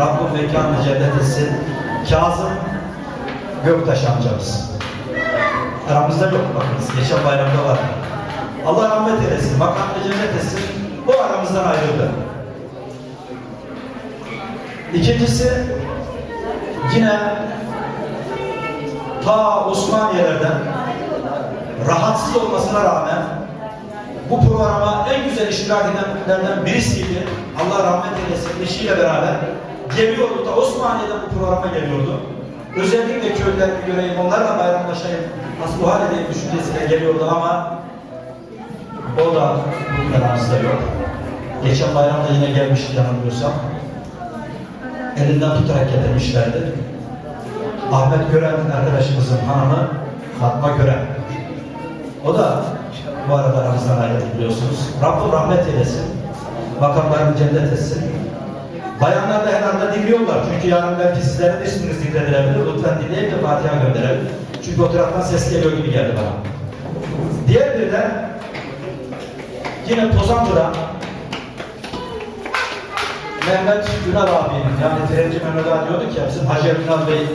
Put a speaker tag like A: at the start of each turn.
A: Rabbim mekanı cennet etsin. Kazım Göktaş amcamız. Aramızda yok bakınız. Geçen bayramda var. Allah rahmet eylesin. Makamı cennet etsin. Bu aramızdan ayrıldı. İkincisi yine ta Osmaniye'lerden rahatsız olmasına rağmen bu programa en güzel iştirak edenlerden birisiydi. Allah rahmet eylesin eşiyle beraber geliyordu da Osmaniye'den bu programa geliyordu. Özellikle köylerimi göreyim, onlarla bayramlaşayım, hasbuhal edeyim düşüncesiyle geliyordu ama o da bugün aramızda yok. Geçen bayramda yine gelmişti yanılmıyorsam. Elinden tutarak getirmişlerdi. Ahmet Gören arkadaşımızın hanımı Fatma Gören. O da bu arada aramızdan ayrıldı biliyorsunuz. Rabbim rahmet eylesin. Makamlarını cennet etsin. Bayanlar da herhalde dinliyorlar. Çünkü yarın belki sizlerin de isminiz zikredilebilir. Lütfen dinleyin de Fatiha gönderelim. Çünkü o taraftan ses geliyor gibi geldi bana. Diğer bir de yine Pozantı'da Mehmet Ünal abinin yani Trenci Mehmet abi diyorduk ya bizim Hacı Ünal Bey